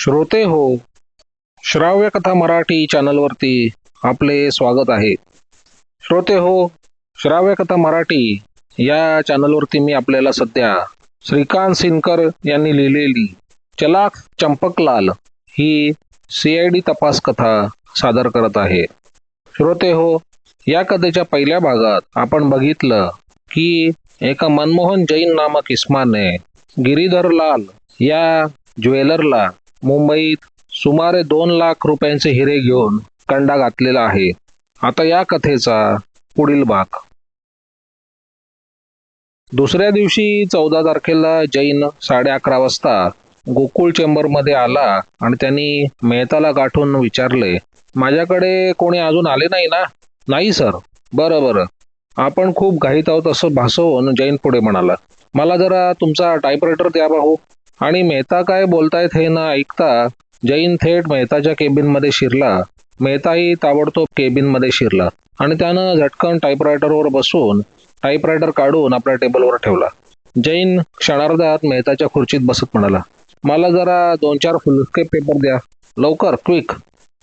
श्रोते हो. श्राव्य कथा मराठी चॅनलवरती आपले स्वागत आहे. श्रोते हो श्राव्य कथा मराठी या चॅनलवरती मी आपल्याला सध्या श्रीकांत सिनकर यांनी लिहिलेली चलाक चंपकलाल ही सी आय डी तपास कथा सादर करत आहे. श्रोते हो या कथेच्या पहिल्या भागात आपण बघितलं की एका मनमोहन जैन नामक इस्माने गिरीधर लाल या ज्वेलरला मुंबईत सुमारे दोन लाख रुपयांचे हिरे घेऊन कंडा घातलेला आहे. आता या कथेचा पुढील भाग. दुसऱ्या दिवशी चौदा तारखेला जैन साडे अकरा वाजता गोकुळ चेंबरमध्ये आला आणि त्यांनी मेहताला गाठून विचारले माझ्याकडे कोणी अजून आले नाही ना? नाही सर. बरं बरं. आपण खूप घाईत आहोत असं भासवून जैन पुढे म्हणाला मला जरा तुमचा टाईपरायटर द्या भाऊ. आणि मेहता काय बोलतायत हे न ऐकता जैन थेट मेहताच्या केबिनमध्ये शिरला. मेहताही ताबडतोब केबिनमध्ये शिरला आणि त्यानं झटकन टाईपरायटरवर बसून टाईपरायटर काढून आपल्या टेबलवर ठेवला. जैन क्षणार्धात मेहताच्या खुर्चीत बसत म्हणाला मला जरा दोन चार फुलस्केप पेपर द्या. लवकर क्विक.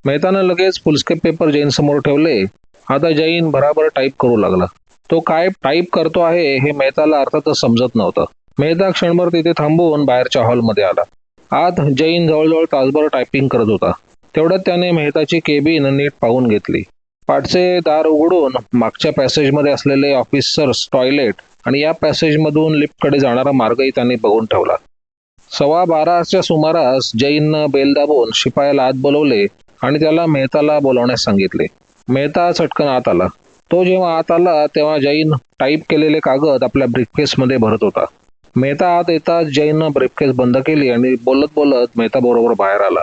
मेहतानं लगेच फुलस्केप पेपर जैन समोर ठेवले. आता जैन भराभर टाईप करू लागला. तो काय टाईप करतो आहे हे मेहताला अर्थातच समजत नव्हतं. मेहता क्षणभर तिथे थांबून बाहेरच्या हॉलमध्ये आला. आत जैन जवळजवळ तासभर टायपिंग करत होता. तेवढ्यात त्याने मेहताची केबिन नीट पाहून घेतली. पाठचे दार उघडून मागच्या पॅसेजमध्ये असलेले ऑफिसर्स टॉयलेट आणि या पॅसेजमधून लिफ्टकडे जाणारा मार्गही त्यांनी बघून ठेवला. सव्वा बाराच्या सुमारास जैननं बेल दाबून शिपायाला आत बोलवले आणि त्याला मेहताला बोलवण्यास सांगितले. मेहता चटकन आत आला. तो जेव्हा आत आला तेव्हा जैन टाईप केलेले कागद आपल्या ब्रीफकेसमध्ये भरत होता. मेहता आत येताच जैननं ब्रेफकेस बंद केली आणि बोलत बोलत मेहता बरोबर बाहेर आला.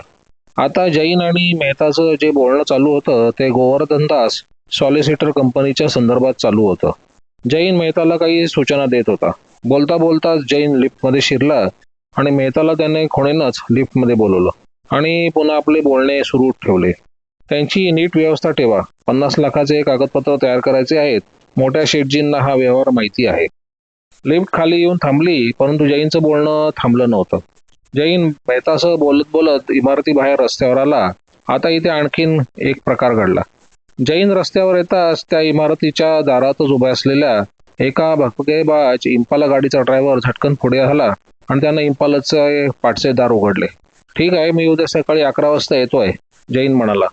आता जैन आणि मेहताचं जे बोलणं चालू होतं ते गोवर्धन दास सॉलिसिटर कंपनीच्या संदर्भात चालू होतं. जैन मेहताला काही सूचना देत होता. बोलता बोलता जैन लिफ्टमध्ये शिरला आणि मेहताला त्याने खोणीनंच लिफ्टमध्ये बोलवलं आणि पुन्हा आपले बोलणे सुरू ठेवले. त्यांची नीट व्यवस्था ठेवा. पन्नास लाखाचे कागदपत्र तयार करायचे आहेत. मोठ्या शेटजींना हा व्यवहार माहिती आहे. लिफ्ट खाली येऊन थांबली परंतु जैनचं बोलणं थांबलं नव्हतं. जैन मेहतासह बोलत बोलत इमारतीबाहेर रस्त्यावर आला. आता इथे आणखीन एक प्रकार घडला. जैन रस्त्यावर येताच त्या इमारतीच्या दारातच उभ्या असलेल्या एका भपकेबाज इम्पाला गाडीचा ड्रायव्हर झटकन पुढे आला आणि त्यानं इम्पालाचे पाठचे दार उघडले. ठीक आहे मी उद्या सकाळी अकरा वाजता येतोय जैन म्हणाला.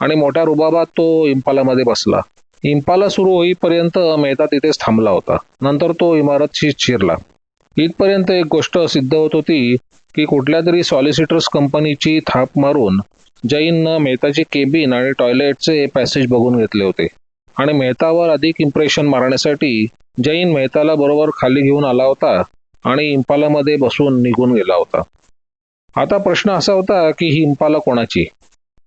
आणि मोठ्या रुबाबात तो इम्पालामध्ये बसला. इम्पाला सुरू होईपर्यंत मेहता तिथेच थांबला होता. नंतर तो इमारतशी शिरला. इथपर्यंत एक गोष्ट सिद्ध होत होती की कुठल्या तरी सॉलिसिटर्स कंपनीची थाप मारून जैननं मेहताची केबिन आणि टॉयलेटचे पॅसेज बघून घेतले होते. आणि मेहतावर अधिक इम्प्रेशन मारण्यासाठी जैन मेहताला बरोबर खाली घेऊन आला होता आणि इम्पालामध्ये बसून निघून गेला होता. आता प्रश्न असा होता की ही इम्पाला कोणाची?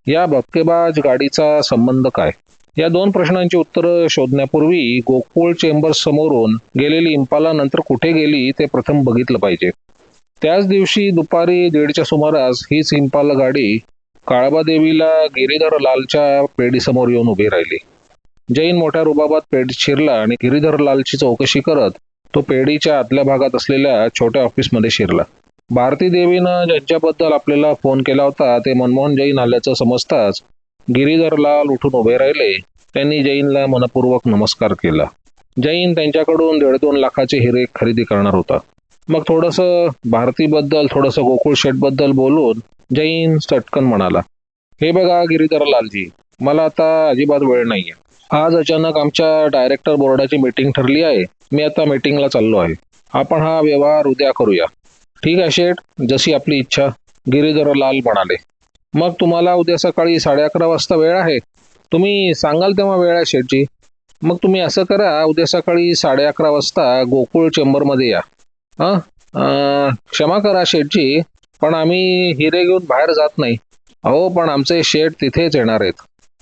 या बक्केबाज गाडीचा संबंध काय? या दोन प्रश्नांची उत्तरं शोधण्यापूर्वी गोकुळ चेंबर्स समोरून गेलेली इम्पाला नंतर कुठे गेली ते प्रथम बघितलं पाहिजे. त्याच दिवशी दुपारी दीडच्या सुमारास हीच इम्पाला गाडी काळबादेवीला गिरीधर लालच्या पेढीसमोर येऊन उभी राहिली. जैन मोठ्या रुबाबात पेढी शिरला आणि गिरीधर लालची चौकशी करत तो पेढीच्या आतल्या भागात असलेल्या छोट्या ऑफिसमध्ये शिरला. भारती देवीनं ज्यांच्याबद्दल आपल्याला फोन केला होता ते मनमोहन जैन आल्याचं समजताच गिरीधर लाल उठून उभे राहिले. त्यांनी जैनला मनपूर्वक नमस्कार केला. जैन त्यांच्याकडून दीड दोन लाखाचे हिरे खरेदी करणार होता. मग थोडंसं भारतीबद्दल थोडंसं गोकुळ शेठबद्दल बोलून जैन चटकन म्हणाला हे बघा गिरीधर लालजी मला आता अजिबात वेळ नाहीये. आज अचानक आमच्या डायरेक्टर बोर्डाची मीटिंग ठरली आहे. मी आता मीटिंगला चाललो आहे. आपण हा व्यवहार उद्या करूया. ठीक आहे शेठ? जशी आपली इच्छा. गिरीधर लाल म्हणाले. मग तुम्हाला उद्या सकाळी साडे अकरा वाजता वेळ आहे. तुम्ही सांगाल तेव्हा वेळ आहे शेठजी. मग तुम्ही असं करा उद्या सकाळी साडे अकरा वाजता गोकुळ चेंबरमध्ये या. हां? क्षमा करा शेठजी पण आम्ही हिरे घेऊन बाहेर जात नाही. अहो पण आमचे शेठ तिथेच येणार आहेत.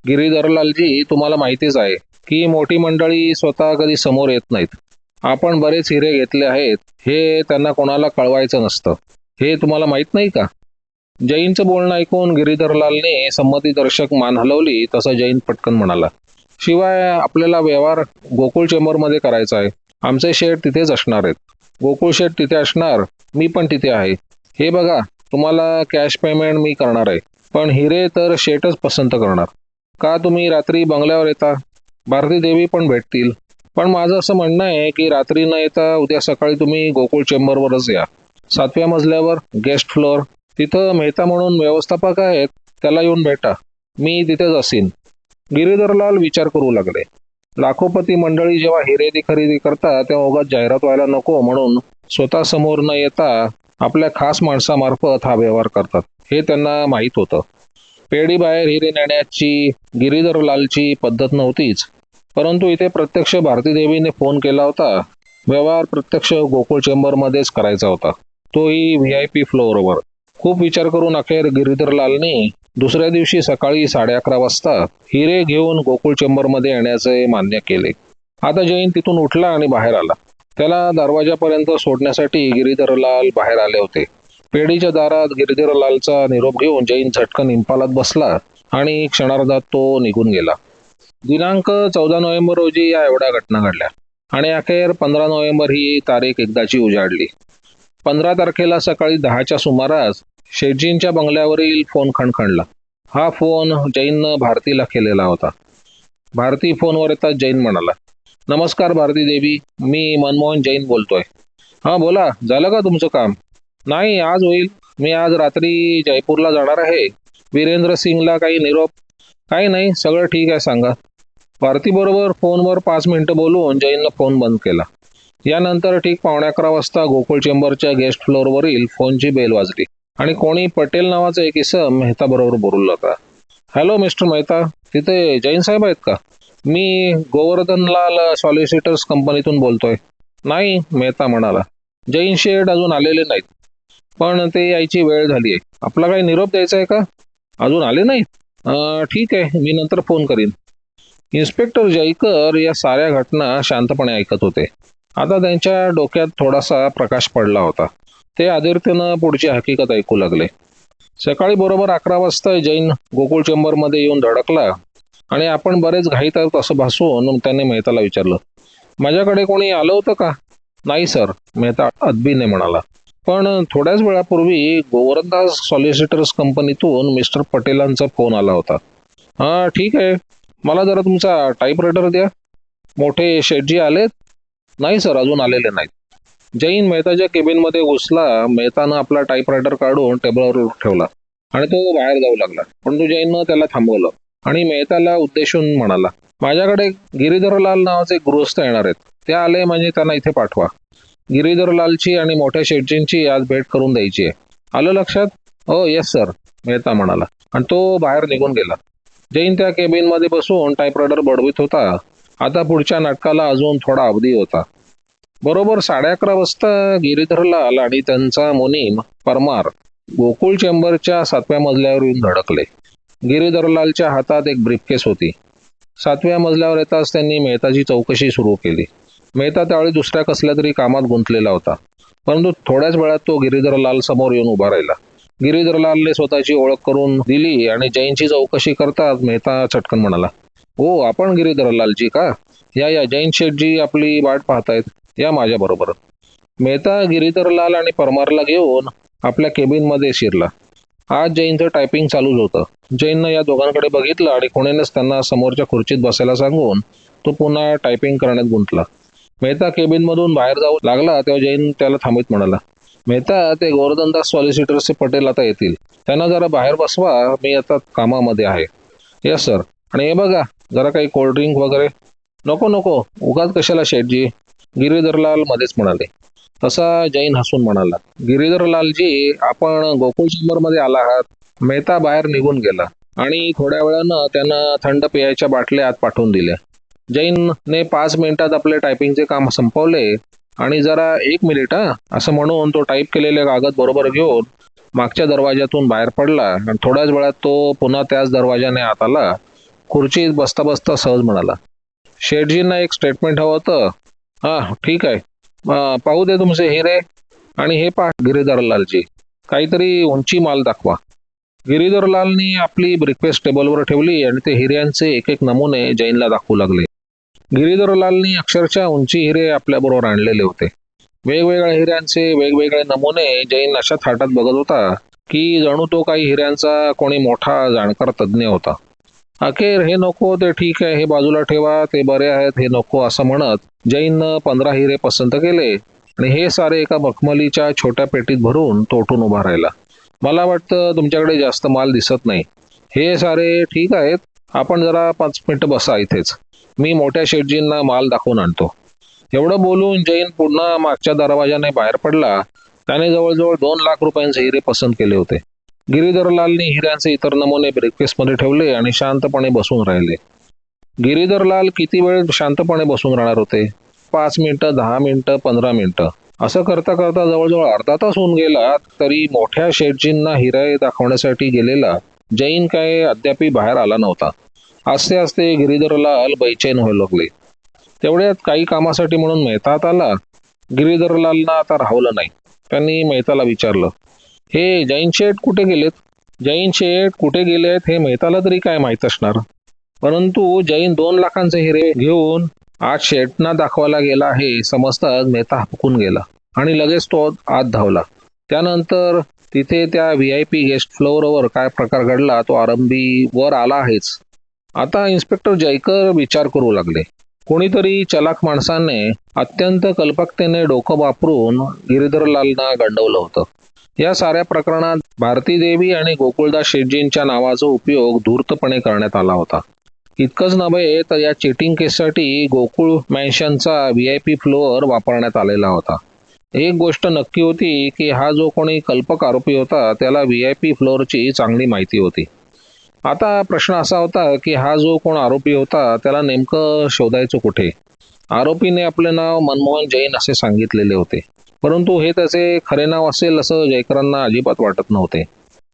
गिरीधरलालजी तुम्हाला माहितीच आहे की मोठी मंडळी स्वतः कधी समोर येत नाहीत. आपण बरेच हिरे घेतले आहेत हे त्यांना कोणाला कळवायचं नसतं. हे तुम्हाला माहीत नाही का? जैनचं बोलणं ऐकून गिरीधरलालने संमतीदर्शक मान हलवली तसा जैन पटकन म्हणाला. शिवाय आपल्याला व्यवहार गोकुळ चेंबरमध्ये करायचा आहे. आमचे शेठ तिथेच असणार आहेत. गोकुळ शेठ तिथे असणार मी पण तिथे आहे. हे बघा तुम्हाला कॅश पेमेंट मी करणार आहे. पण हिरे तर शेटच पसंत करणार. का तुम्ही रात्री बंगल्यावर येता? भारती देवी पण भेटतील. पण माझं असं म्हणणं आहे की रात्री न येता उद्या सकाळी तुम्ही गोकुळ चेंबरवरच या. सातव्या मजल्यावर गेस्ट फ्लोअर तिथं मेहता म्हणून व्यवस्थापक आहेत त्याला येऊन भेटा. मी तिथेच असीन. गिरीधरलाल विचार करू लागले. लाखोपती मंडळी जेव्हा हिरेदी खरेदी करतात तेव्हा उगाच जाहिरात व्हायला नको म्हणून स्वतः समोर न येता आपल्या खास माणसामार्फत हा व्यवहार करतात. हे त्यांना माहीत होतं. पेढीबाहेर हिरे नेण्याची गिरीधरलालची पद्धत नव्हतीच. परंतु इथे प्रत्यक्ष भारती देवीने फोन केला होता. व्यवहार प्रत्यक्ष गोकुळ चेंबरमध्येच करायचा होता. तोही व्ही आय पी फ्लोअरवर खूप विचार करून अखेर गिरीधरलालने दुसऱ्या दिवशी सकाळी साडे अकरा वाजता हिरे घेऊन गोकुळ चेंबरमध्ये येण्याचे मान्य केले. आता जैन तिथून उठला आणि बाहेर आला. त्याला दरवाजापर्यंत सोडण्यासाठी गिरीधरलाल बाहेर आले होते. पेढीच्या दारात गिरीधरलालचा निरोप घेऊन जैन झटकन इंपालात बसला आणि क्षणार्धात तो निघून गेला. दिनांक चौदा नोव्हेंबर रोजी या एवढ्या घटना घडल्या आणि अखेर पंधरा नोव्हेंबर ही तारीख एकदाची उजाडली. पंधरा तारखेला सकाळी दहाच्या सुमारास शेटजींच्या बंगल्यावरील फोन खणखणला. हा फोन जैननं भारतीला केलेला होता. भारती फोनवर येताच जैन म्हणाला नमस्कार भारती देवी मी मनमोहन जैन बोलतोय. हां बोला झालं का तुमचं काम? नाही आज होईल. मी आज रात्री जयपूरला जाणार आहे. वीरेंद्र सिंगला काही निरोप काही नाही सगळं ठीक आहे सांगा. भारतीबरोबर फोनवर पाच मिनिटं बोलून जैननं फोन बंद केला. यानंतर ठीक पावणे अकरा वाजता गोकुळ चेंबरच्या गेस्ट फ्लोअरवरील फोनची बेल वाजली. आणि कोणी पटेल नावाचा एक इसम मेहता बरोबर बोलला होता हॅलो मिस्टर मेहता. तिथे जैन साहेब आहेत का? मी गोवर्धनलाल सॉलिसिटर्स कंपनीतून बोलतोय. नाही मेहता म्हणाला. जैन शेड अजून आलेले नाहीत. पण ते यायची वेळ झाली आहे आपला काही निरोप द्यायचा आहे का? अजून आले नाही ठीक आहे मी नंतर फोन करीन. इन्स्पेक्टर जयकर या साऱ्या घटना शांतपणे ऐकत होते. आता त्यांच्या डोक्यात थोडासा प्रकाश पडला होता. ते आदित्यनं पुढची हकीकत ऐकू लागले. सकाळी बरोबर अकरा वाजता जैन गोकुळ चेंबरमध्ये येऊन धडकला आणि आपण बरेच घाईत आहोत असं भासून त्याने मेहताला विचारलं माझ्याकडे कोणी आलं होतं का? नाही सर मेहता अदबीने म्हणाला. पण थोड्याच वेळापूर्वी गोवर्धदास सॉलिसिटर्स कंपनीतून मिस्टर पटेलांचा फोन आला होता. हां ठीक आहे. मला जरा तुमचा टाईपरायटर द्या. मोठे शेटजी आलेत. नाही सर अजून आलेले नाहीत. जैन मेहताच्या केबिनमध्ये घुसला मेहतानं आपला टाईपरायटर काढून टेबलवर ठेवला आणि तो बाहेर जाऊ लागला. परंतु जैननं त्याला थांबवलं आणि मेहताला उद्देशून म्हणाला माझ्याकडे गिरीधरलाल नावाचे गृहस्थ येणार आहेत. ते आले म्हणजे त्यांना इथे पाठवा. गिरीधरलालची आणि मोठ्या शेटजींची आज भेट करून द्यायची आहे. आलं लक्षात? हो येस सर मेहता म्हणाला. आणि तो बाहेर निघून गेला. जैन त्या केबिनमध्ये बसून टाईपरायटर बडवीत होता. आता पुढच्या नाटकाला अजून थोडा अवधी होता. बरोबर साडे अकरा वाजता गिरीधरलाल आणि त्यांचा मुनीम परमार गोकुळ चेंबरच्या सातव्या मजल्यावर येऊन धडकले गिरीधरलालच्या हातात एक ब्रीफकेस होती. सातव्या मजल्यावर येताच त्यांनी मेहताची चौकशी सुरू केली. मेहता त्यावेळी दुसऱ्या कसल्या तरी कामात गुंतलेला होता. परंतु थोड्याच वेळात तो गिरीधरलाल समोर येऊन उभा राहिला. गिरीधरलालने स्वतःची ओळख करून दिली आणि जैनची चौकशी करताच मेहता चटकन म्हणाला हो आपण गिरीधरलालजी का? या या जैन शेठजी आपली वाट पाहतायत. या माझ्या बरोबर. मेहता गिरीधरलाल आणि परमारला घेऊन आपल्या केबिनमध्ये शिरला. आज जैनचं टायपिंग चालूच होतं. जैननं या दोघांकडे बघितलं आणि कोणीनेच त्यांना समोरच्या खुर्चीत बसायला सांगून तो पुन्हा टायपिंग करण्यात गुंतला. मेहता केबिनमधून बाहेर जाऊ लागला तेव्हा जैन त्याला थांबत म्हणाला मेहता ते गोवर्धनदास सॉलिसिटरचे पटेल आता येतील. त्यांना जरा बाहेर बसवा मी आता कामामध्ये आहे. यस सर आणि हे बघा जरा काही कोल्ड्रिंक वगैरे. नको नको. उगाच कशाला शेठजी? गिरीधरलाल मध्येच म्हणाले. तसा जैन हसून म्हणाला. गिरीधरलालजी आपण गोकुळ चेंबरमध्ये आला आहात. मेहता बाहेर निघून गेला. आणि थोड्या वेळानं त्यानं थंड पेयाच्या बाटल्या आत पाठवून दिल्या. जैनने पाच मिनिटात आपले टायपिंगचे काम संपवले. आणि जरा एक मिनिट हा. असं म्हणून तो टाईप केलेले कागद बरोबर घेऊन मागच्या दरवाज्यातून बाहेर पडला. आणि थोड्याच वेळात तो पुन्हा त्याच दरवाजाने आत आला. खुर्चीत बसता बसता सहज म्हणाला. शेठजींना एक स्टेटमेंट हवं होतं. हां ठीक आहे. पाहू दे तुमचे हिरे आणि हे पहा गिरीधरलालजी. काहीतरी उंची माल दाखवा. गिरीधरलालनी आपली ब्रेकफास्ट टेबलवर ठेवली आणि ते हिऱ्यांचे एक एक नमुने जैनला दाखवू लागले. गिरीधरलालनी अक्षरशः उंची हिरे आपल्याबरोबर आणलेले होते. वेगवेगळ्या हिऱ्यांचे वेगवेगळे नमुने जैन अशा थाटात बघत होता की जणू तो काही हिऱ्यांचा कोणी मोठा जाणकार तज्ज्ञ होता. अखेर हे नको ते ठीक आहे हे बाजूला ठेवा ते बरे आहेत हे नको असं म्हणत जैननं पंधरा हिरे पसंत केले आणि हे सारे एका मखमलीच्या छोट्या पेटीत भरून तोटून उभा राहिला. मला वाटतं तुमच्याकडे जास्त माल दिसत नाही. हे सारे ठीक आहेत आपण जरा पाच मिनिट बसा इथेच. मी मोठ्या शेटजींना माल दाखवून आणतो. एवढं बोलून जैन पुन्हा मागच्या दरवाजाने बाहेर पडला. त्याने जवळजवळ दोन लाख रुपयांचे हिरे पसंत केले होते. गिरीधरलालने हिऱ्यांचे इतर नमुने ब्रेकफेस्टमध्ये ठेवले आणि शांतपणे बसून राहिले. गिरीधरलाल किती वेळ शांतपणे बसून राहणार होते? पाच मिनिटं दहा मिनिटं पंधरा मिनिटं? असं करता करता जवळजवळ अर्धा तास होऊन गेला तरी मोठ्या शेठजींना हिराय दाखवण्यासाठी गेलेला जैन काय अद्यापही बाहेर आला नव्हता. आस्ते आस्ते गिरीधरलाल बैचैन व्हायला लागले. तेवढ्यात काही कामासाठी म्हणून मेहतात आला. गिरीधरलालना आता राहवलं नाही. त्यांनी मेहताला विचारलं हे जैन शेठ कुठे गेलेत? जैन शेठ कुठे गेलेत हे मेहताला तरी काय माहीत असणार? परंतु जैन दोन लाखांचे हिरे घेऊन आज शेटना दाखवायला गेला आहे समजताच मेहता हपकून गेला आणि लगेच तो आत धावला. त्यानंतर तिथे त्या व्ही आय पी गेस्ट फ्लोअरवर काय प्रकार घडला तो आरंभी वर आला आहेच. आता इन्स्पेक्टर जयकर विचार करू लागले. कोणीतरी चलाक माणसाने अत्यंत कल्पकतेने डोकं वापरून गिरीधरलालना गंडवलं होतं. या साऱ्या प्रकरणात भारती देवी आणि गोकुळदास शेटजींच्या नावाचा उपयोग धूर्तपणे करण्यात आला होता. इतकंच नव्हे तर या चिटिंग केससाठी गोकुळ मॅन्शनचा व्ही आय पी फ्लोअर वापरण्यात आलेला होता. एक गोष्ट नक्की होती की हा जो कोणी कल्पक आरोपी होता त्याला व्ही आय पी फ्लोअरची चांगली माहिती होती. आता प्रश्न असा होता की हा जो कोण आरोपी होता त्याला नेमकं शोधायचं कुठे? आरोपीने आपले नाव मनमोहन जैन असे सांगितलेले होते. परंतु हे त्याचे खरे नाव असेल असं जयकरांना अजिबात वाटत नव्हते.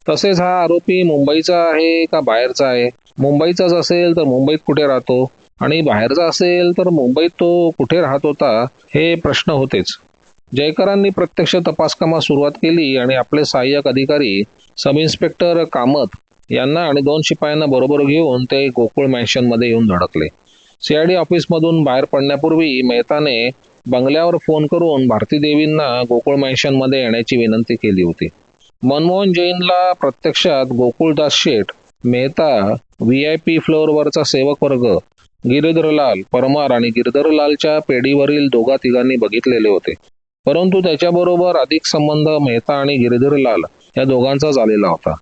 तसेच हा आरोपी मुंबईचा आहे का बाहेरचा आहे? मुंबईचाच असेल तर मुंबईत कुठे राहतो? आणि बाहेरचा असेल तर मुंबईत तो कुठे राहत होता? हे प्रश्न होतेच. जयकरांनी प्रत्यक्ष तपासकामास सुरुवात केली आणि आपले सहाय्यक अधिकारी सब इन्स्पेक्टर कामत यांना आणि दोन शिपायांना बरोबर घेऊन ते गोकुळ मॅन्शनमध्ये येऊन धडकले. सीआयडी ऑफिसमधून बाहेर पडण्यापूर्वी मेहताने बंगल्यावर फोन करून भारती देवींना गोकुळ मॅन्शनमध्ये येण्याची विनंती केली होती. मनमोहन जैनला प्रत्यक्षात Gokuldas Sheth Mehta V I P फ्लोअरवरचा सेवक वर्ग गिरीधरलाल परमार आणि गिरधरलालच्या पेढीवरील दोघा तिघांनी बघितलेले होते. परंतु त्याच्याबरोबर अधिक संबंध मेहता आणि गिरधरलाल या दोघांचा झालेला होता.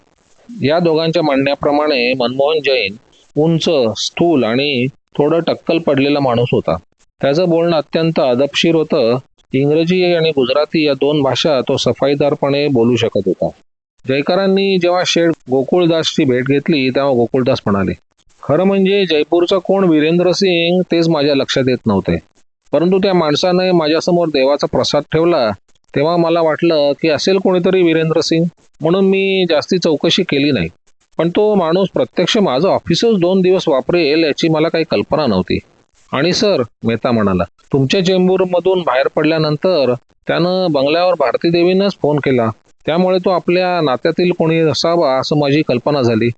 या दोघांच्या म्हणण्याप्रमाणे मनमोहन जैन उंच स्थूल आणि थोडं टक्कल पडलेला माणूस होता. त्याचं बोलणं अत्यंत अदपशीर होतं. इंग्रजी आणि गुजराती या दोन भाषा तो सफाईदारपणे बोलू शकत होता. जयकरांनी जेव्हा शेठ गोकुळदासची भेट घेतली तेव्हा गोकुळदास म्हणाले खरं म्हणजे जयपूरचा कोण वीरेंद्र सिंग तेच माझ्या लक्षात येत नव्हते. परंतु त्या माणसाने माझ्यासमोर देवाचा प्रसाद ठेवला तेव्हा मला वाटलं की असेल कोणीतरी वीरेंद्र सिंग. म्हणून मी जास्ती चौकशी केली नाही. पण तो माणूस प्रत्यक्ष माझं ऑफिसच दोन दिवस वापरेल याची मला काही कल्पना नव्हती. आणि सर मेहता म्हणाला तुमच्या चेंबूरमधून बाहेर पडल्यानंतर त्यानं बंगल्यावर भारती देवीनंच फोन केला. त्यामुळे तो आपल्या नात्यातील कोणी असावा असं माझी कल्पना झाली.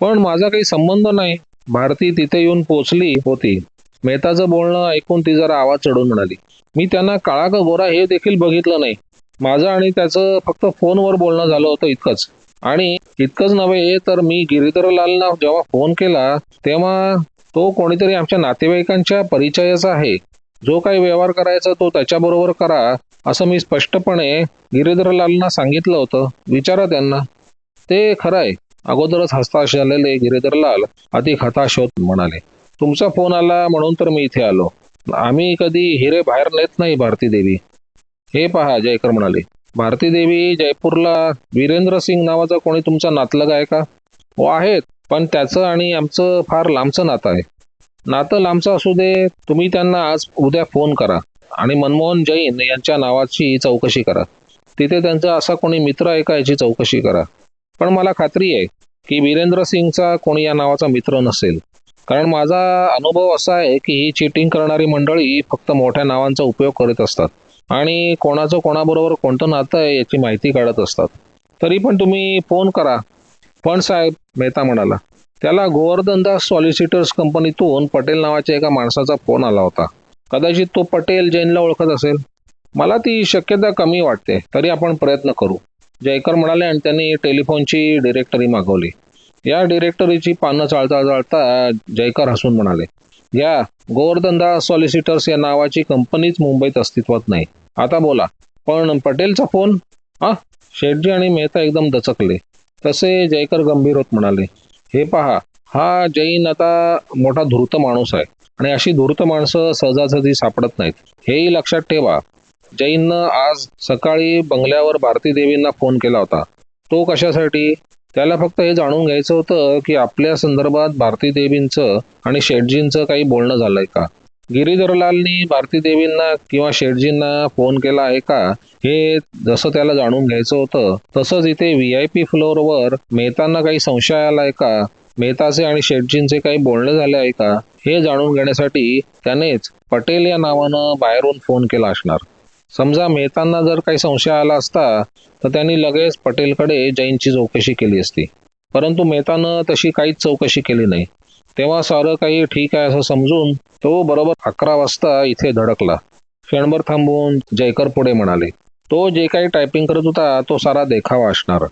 पण माझा काही संबंध नाही. भारती तिथे येऊन पोचली होती. मेहताचं बोलणं ऐकून ती जरा आवाज चढून म्हणाली मी त्यांना काळा का गोरा हे देखील बघितलं नाही. माझं आणि त्याचं फक्त फोनवर बोलणं झालं होतं इतकंच. आणि इतकंच नव्हे तर मी गिरीधरलालना जेव्हा फोन केला तेव्हा तो कोणीतरी आमच्या नातेवाईकांच्या परिचयाचा आहे. जो काही व्यवहार करायचा तो त्याच्याबरोबर करा असं मी स्पष्टपणे गिरीधरलालना सांगितलं होतं. विचारा त्यांना. ते खरं आहे अगोदरच हताश झालेले गिरीधरलाल अधिक हताश होत म्हणाले. तुमचा फोन आला म्हणून तर मी इथे आलो. आम्ही कधी हिरे बाहेर नेत नाही भारती देवी. हे पहा जयकर म्हणाले. भारती देवी जयपूरला वीरेंद्र सिंग नावाचा कोणी तुमचा नातलग आहे का? हो आहेत. पण त्याचं आणि आमचं फार लांबचं नातं आहे. नातं लांबचं असू दे तुम्ही त्यांना आज उद्या फोन करा आणि मनमोहन जैन यांच्या नावाची चौकशी करा. तिथे त्यांचा असा कोणी मित्र आहे का याची चौकशी करा. पण मला खात्री आहे की वीरेंद्र सिंगचा कोणी या नावाचा मित्र नसेल. कारण माझा अनुभव असा आहे की ही चिटिंग करणारी मंडळी फक्त मोठ्या नावांचा उपयोग करत असतात. आणि कोणाचं कोणाबरोबर कोणतं नातं आहे याची माहिती काढत असतात. तरी पण तुम्ही फोन करा. पण साहेब मेहता म्हणाला त्याला गोवर्धनदास सॉलिसिटर्स कंपनीतून पटेल नावाच्या एका माणसाचा फोन आला होता. कदाचित तो पटेल जैनला ओळखत असेल. मला ती शक्यता कमी वाटते तरी आपण प्रयत्न करू. जयकर म्हणाले आणि त्यांनी टेलिफोनची डिरेक्टरी मागवली. या डिरेक्टरीची पानं चाळता चाळता जयकर हसून म्हणाले या गोवर्धनदास सॉलिसिटर्स या नावाची कंपनीच मुंबईत अस्तित्वात नाही. आता बोला पण पटेलचा फोन आ शेटजी आणि मेहता एकदम दचकले. तसे जयकर गंभीर होत म्हणाले. हे पहा हा जैन आता मोठा धूर्त माणूस आहे आणि अशी धूर्त माणसं सहजासहजी सापडत नाहीत. हेही लक्षात ठेवा जैननं आज सकाळी बंगल्यावर भारती देवींना फोन केला होता. तो कशासाठी? त्याला फक्त हे जाणून घ्यायचं होतं की आपल्या संदर्भात भारती देवींचं आणि शेटजींचं काही बोलणं झालंय का? गिरीधरलालनी भारती देवींना किंवा शेटजींना फोन केला आहे का? हे जसं त्याला जाणून घ्यायचं होतं तसंच इथे व्ही आय पी फ्लोअरवर मेहतांना काही संशय आला आहे का? मेहताचे आणि शेटजींचे काही बोलणे झाले आहे का? हे जाणून घेण्यासाठी त्यानेच पटेल या नावानं बाहेरून फोन केला असणार. समजा मेहतांना जर काही संशय आला असता तर त्यांनी लगेच पटेलकडे जैनची चौकशी केली असती. परंतु मेहतानं तशी काहीच चौकशी केली नाही. तेव्हा सारं काही ठीक आहे असं समजून तो बरोबर अकरा वाजता इथे धडकला. क्षणभर थांबून जयकर पुढे म्हणाले तो जे काही टायपिंग करत होता तो सारा देखावा असणार.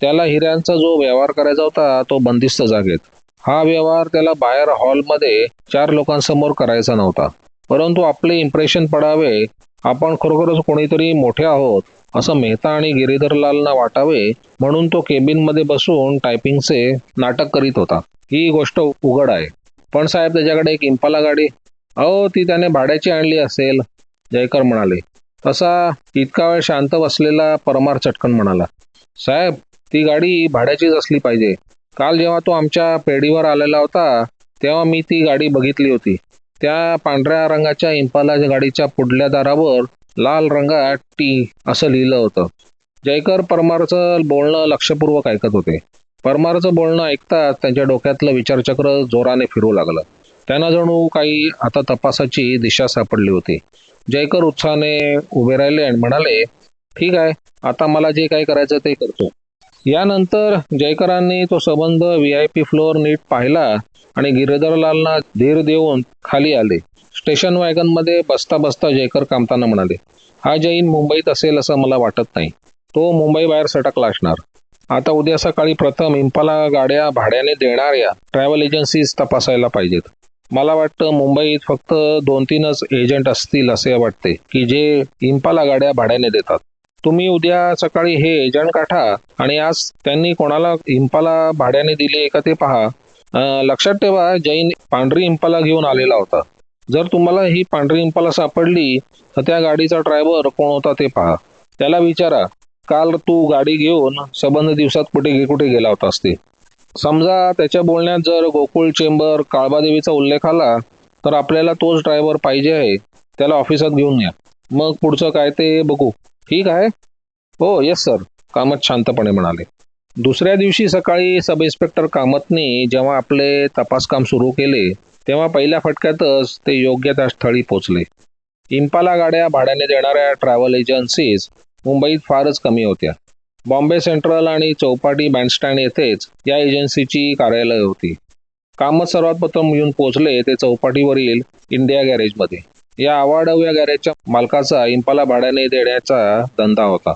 त्याला हिऱ्यांचा जो व्यवहार करायचा होता तो बंदिस्त जागेत. हा व्यवहार त्याला बाहेर हॉलमध्ये चार लोकांसमोर करायचा नव्हता. परंतु आपले इम्प्रेशन पडावे आपण खरोखरच कोणीतरी मोठे आहोत असं मेहता आणि गिरीधरलालना वाटावे म्हणून तो केबिनमध्ये बसून टायपिंगचे नाटक करीत होता. ही गोष्ट उघड आहे. पण साहेब त्याच्याकडे एक इम्पाला गाडी. अहो ती त्याने भाड्याची आणली असेल जयकर म्हणाले. तसा इतका वेळ शांत बसलेला परमार चटकन म्हणाला साहेब ती गाडी भाड्याचीच असली पाहिजे. काल जेव्हा तो आमच्या पेढीवर आलेला होता तेव्हा मी ती गाडी बघितली होती. त्या पांढऱ्या रंगाच्या इम्पाला गाडीच्या पुढल्या दारावर लाल रंगात टी असं लिहिलं होतं. जयकर परमारचं बोलणं लक्षपूर्वक ऐकत होते. परमारचं बोलणं ऐकताच त्यांच्या डोक्यातलं विचारचक्र जोराने फिरू लागलं. त्यांना जणू काही आता तपासाची दिशा सापडली होती. जयकर उत्साहाने उभे राहिले आणि म्हणाले ठीक आहे आता मला जे काही करायचं ते करतो. यानंतर जयकरांनी तो संबंध व्ही आय पी फ्लोअर नीट पाहिला आणि गिरीधरलालना धीर देऊन खाली आले. स्टेशन वॅगनमध्ये बसता बसता जयकर कामताना म्हणाले हा जैन मुंबईत असेल असं मला वाटत नाही. तो मुंबई बाहेर सटकला असणार. आता उद्या सकाळी प्रथम इम्पाला गाड्या भाड्याने देणाऱ्या ट्रॅव्हल एजन्सीज तपासायला पाहिजेत. मला वाटतं मुंबईत फक्त दोन तीनच एजंट असतील असे वाटते की जे इम्पाला गाड्या भाड्याने देतात. तुम्ही उद्या सकाळी हे एजंट काढा आणि आज त्यांनी कोणाला इम्पाला भाड्याने दिले का ते पहा. लक्षात ठेवा जैन पांढरी इम्पाला घेऊन आलेला होता. जर तुम्हाला ही पांढरी इम्पाला सापडली तर त्या गाडीचा ड्रायव्हर कोण होता ते पहा. त्याला विचारा. काल तू गाडी घेऊन संबंध दिवसात कुठे कुठे गेला होतास ते समजा त्याच्या बोलण्यात जर गोकुळ चेंबर काळबादेवीचा उल्लेख आला तर आपल्याला तोच ड्रायव्हर पाहिजे आहे. त्याला ऑफिसात घेऊन या. मग पुढचं काय ते बघू. ठीक आहे? हो येस सर कामत शांतपणे म्हणाले. दुसऱ्या दिवशी सकाळी सब इन्स्पेक्टर कामतनी जेव्हा आपले तपास काम सुरू केले तेव्हा पहिल्या फटक्यातच ते योग्य त्या स्थळी पोचले. इम्पाला गाड्या भाड्याने देणाऱ्या ट्रॅव्हल एजन्सीज मुंबईत फारच कमी होत्या. बॉम्बे सेंट्रल आणि चौपाटी बँडस्टँड येथेच या एजन्सीची कार्यालय होती. कामत सर्वात प्रथम येऊन पोहोचले ते चौपाटीवरील इंडिया गॅरेजमध्ये. या आवाडव्या गॅरेजच्या मालकाचा इम्पाला भाड्याने देण्याचा धंदा होता.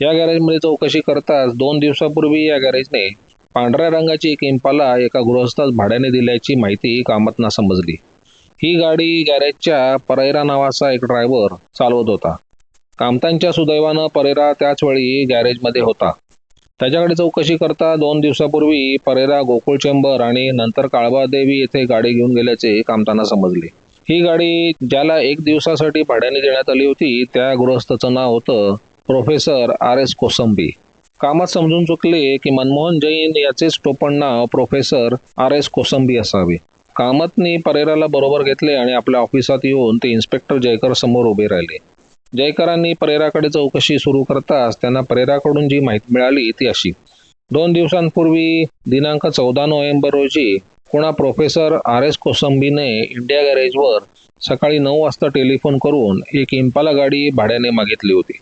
या गॅरेजमध्ये चौकशी करताच दोन दिवसापूर्वी या गॅरेजने पांढऱ्या रंगाची एक इम्पाला एका गृहस्थास भाड्याने दिल्याची माहिती कामतना समजली. ही गाडी गॅरेजच्या परैरा नावाचा एक ड्रायव्हर चालवत होता. कामतांच्या सुदैवानं परेरा त्याच वेळी गॅरेजमध्ये होता. त्याच्याकडे चौकशी करता दोन दिवसापूर्वी परेरा गोकुळ चेंबर आणि नंतर काळबादेवी येथे गाडी घेऊन गेल्याचे कामतांना समजले. ही गाडी ज्याला एक दिवसासाठी भाड्याने देण्यात आली होती त्या गृहस्थाचं नाव होतं प्रोफेसर आर एस कोसंबी. कामात समजून चुकले की मनमोहन जैन याचेच टोपण नाव प्रोफेसर आर एस कोसंबी असावे. कामतनी परेराला बरोबर घेतले आणि आपल्या ऑफिसात येऊन ते इन्स्पेक्टर जयकर समोर उभे राहिले. जयकरांनी परेराकडे चौकशी सुरू करताच त्यांना परेराकडून जी माहिती मिळाली ती अशी. दोन दिवसांपूर्वी दिनांक चौदा नोव्हेंबर रोजी कुणा प्रोफेसर आर एस कोसंबीने इंडिया गॅरेजवर सकाळी नऊ वाजता टेलिफोन करून एक इम्पाला गाडी भाड्याने मागितली होती.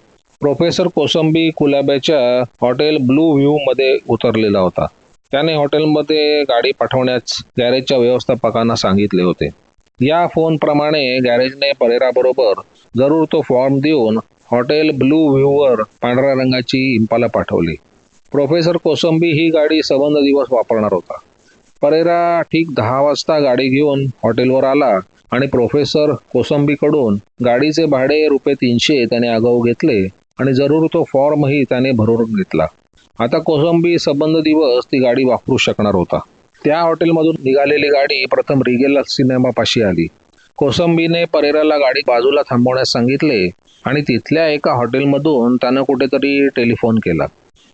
प्रोफेसर कोसंबी कुलाब्याच्या हॉटेल ब्लू व्ह्यू मध्ये उतरलेला होता. त्याने हॉटेलमध्ये गाडी पाठवण्यास गॅरेजच्या व्यवस्थापकांना सांगितले होते. या फोनप्रमाणे गॅरेजने परेराबरोबर जरूर तो फॉर्म देऊन हॉटेल ब्लू व्ह्यूवर पांढऱ्या रंगाची इम्पाला पाठवली. प्रोफेसर कोसंबी ही गाडी सबंध दिवस वापरणार होता. परेरा ठीक दहा वाजता गाडी घेऊन हॉटेलवर आला आणि प्रोफेसर कोसंबीकडून गाडीचे भाडे रुपये तीनशे त्याने आगाऊ घेतले आणि जरूर तो फॉर्मही त्याने भरून घेतला. आता कोसंबी सबंध दिवस ती गाडी वापरू शकणार होता. त्या हॉटेलमधून निघालेली गाडी प्रथम रिगेल सिनेमापाशी आली. कोसंबीने परेराला गाडी बाजूला थांबवण्यास सांगितले आणि तिथल्या एका हॉटेलमधून त्यानं कुठेतरी टेलिफोन केला.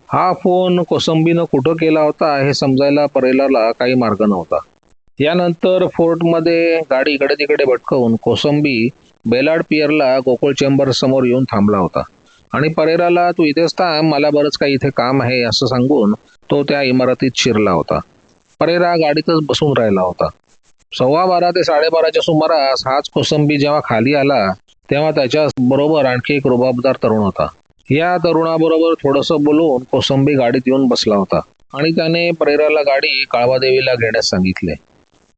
हा फोन कोसंबीनं कुठं केला होता हे समजायला परेराला काही मार्ग नव्हता. यानंतर फोर्टमध्ये गाडी इकडे तिकडे भटकवून कोसंबी बेलाड पियरला गोकुळ चेंबर समोर येऊन थांबला होता. आणि परेराला तू इथेच थांब मला बरंच काही इथे काम आहे असं सांगून तो त्या इमारतीत शिरला होता. परेरा गाडीतच बसून राहिला होता. सव्वा बारा ते साडेबाराच्या सुमारास हाच कोसंबी जेव्हा खाली आला तेव्हा त्याच्या बरोबर आणखी एक रुबाबदार तरुण होता. या तरुणाबरोबर थोडंसं बोलून कोसंबी गाडीत येऊन बसला होता आणि त्याने परेराला गाडी काळवादेवीला घेण्यास सांगितले.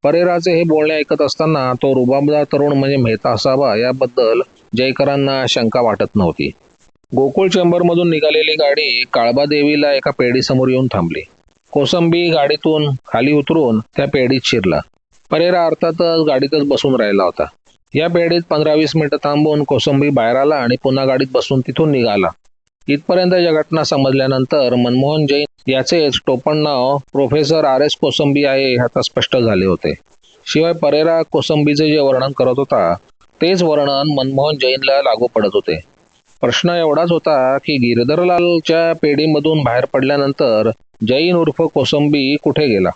परेराचे हे बोलणे ऐकत असताना तो रुबाबदार तरुण म्हणजे मेहता असावा याबद्दल जयकरांना शंका वाटत नव्हती. गोकुळ चेंबरमधून निघालेली गाडी काळबादेवीला एका पेढीसमोर येऊन थांबली. कोसंबी गाडीतून खाली उतरून त्या पेढीत शिरला. परेरा अर्थातच गाडीतच बसून राहिला होता. या पेढीत पंधरा वीस मिनिटं थांबून कोसंबी बाहेर आला आणि पुन्हा गाडीत बसून तिथून निघाला. इथपर्यंत या घटना समजल्यानंतर मनमोहन जैन याचेच टोपण नाव प्रोफेसर आर एस कोसंबी आहे आता स्पष्ट झाले होते. शिवाय परेरा कोसंबीचे जे वर्णन करत होता तेच वर्णन मनमोहन जैनला लागू पडत होते. प्रश्न एवढाच होता की गिरधरलालच्या पेढीमधून बाहेर पडल्यानंतर जैन उर्फ कोसंबी कुठे गेला?